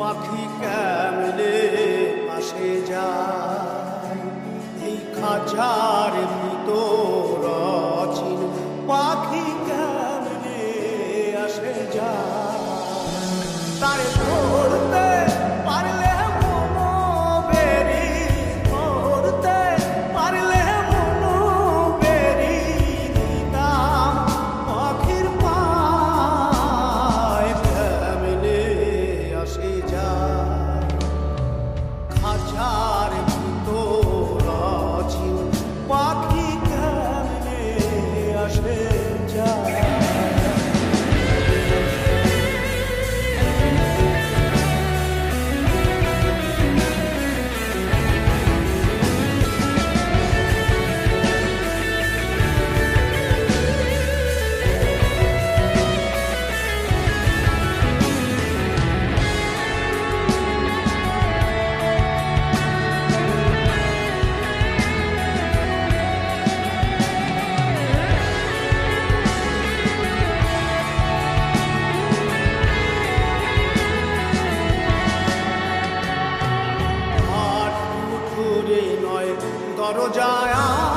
পাখি কেমলে আসে যা এই খাঁচার ভিতর ছিল পাখি কেমলে আসে যা তার রোজায়া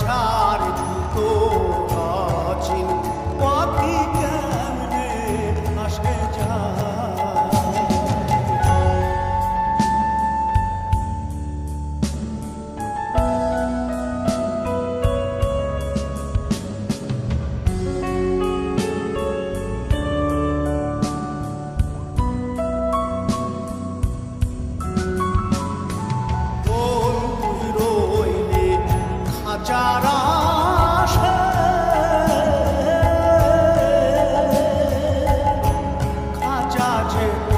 ঝা magic.